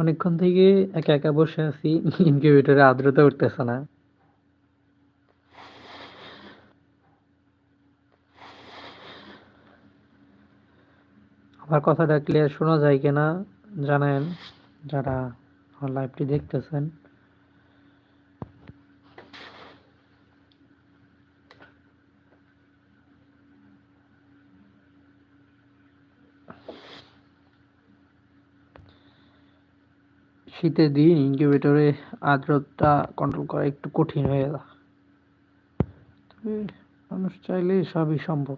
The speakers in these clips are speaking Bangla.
অনেকক্ষণ থেকে একা একা বসে আছি ইনকিউবেটরে আর্দ্রতা উঠতেছে না। আমার কথাটা ক্লিয়ার শোনা যায় কিনা জানেন, যারা লাইভটি দেখতেছেন। শীতের দিন ইনকিউবেটরে আর্দ্রতা কন্ট্রোল করা একটু কঠিন হয়ে যায়। মানুষ চাইলে সবই সম্ভব।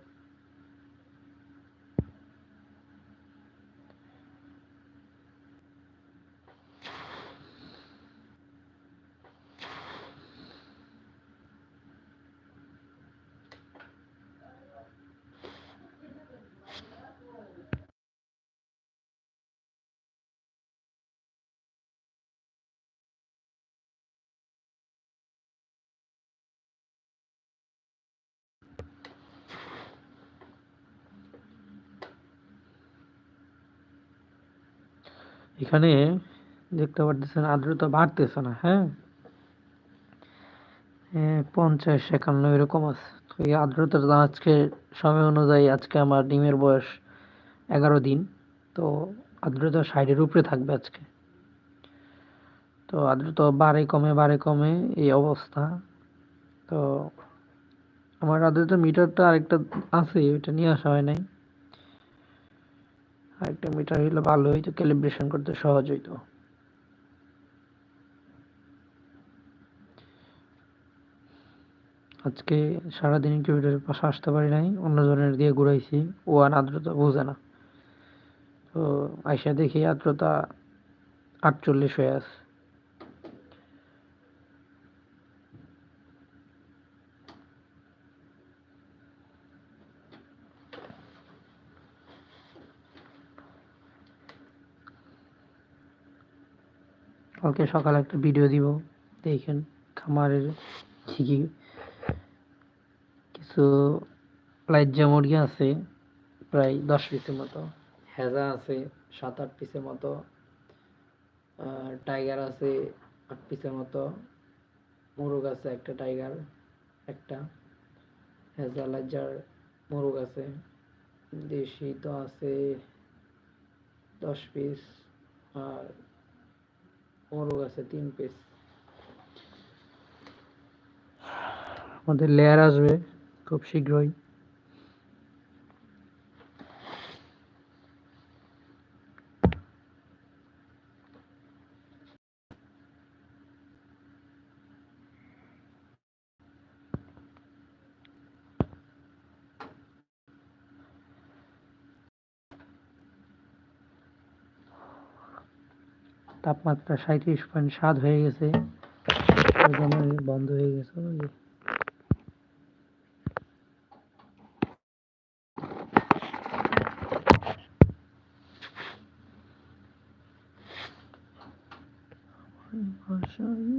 এখানে দেখতে পারতেছেন আর্দ্রতা বাড়তেছে না হ্যাঁ? পঞ্চাশ একান্ন এরকম আছে। তো এই আর্দ্রতাটা আজকে সময় অনুযায়ী আজকে আমার ডিমের বয়স এগারো দিন। তো আর্দ্রতা ষাটের উপরে থাকবে আজকে। তো আর্দ্রতা বাড়ে কমে বাড়ে কমে এই অবস্থা। তো আমার আর্দ্রতা মিটারটা আরেকটা আছে, ওইটা নিয়ে আসা হয় নাই। আরেকটা মিটার হইলে ভালো হইতো ক্যালিব্রেশন করতে সহজ হইতো। আজকে সারাদিন ইনকিউবেটারের পাশে আসতে পারি নাই, অন্য জনের দিয়ে ঘুরাইছি, ও আর আর্দ্রতা বোঝে না। তো আইসা দেখি আর্দ্রতা আটচল্লিশ হয়ে আছে। কালকে সকালে একটা ভিডিও দিব। দেখেন খামারের ঠিকই কিছু লাইজ্জা মুরগি আছে, প্রায় দশ পিসের মতো। হেজা আছে, সাত, আট পিসের মতো। টাইগার আছে, আট পিসের মতো। মোরগ আছে একটা টাইগার একটা। হেজা, লাজ্জার মোরগ আছে। দেশি তো আছে দশ পিস আর মোরগ আছে তিন পেজ আমাদের লেয়ার আসবে খুব শীঘ্রই। তাপমাত্রা সাঁত্রিশ পয়েন্ট সাত হয়ে গেছে। বন্ধ হয়ে গেছে ভাষায়